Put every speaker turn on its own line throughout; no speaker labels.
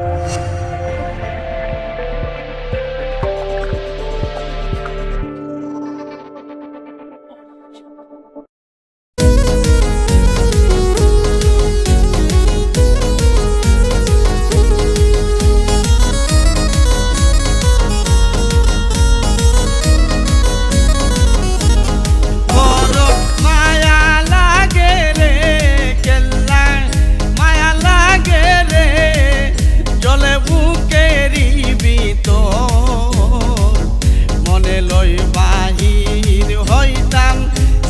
啊。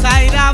সাইরা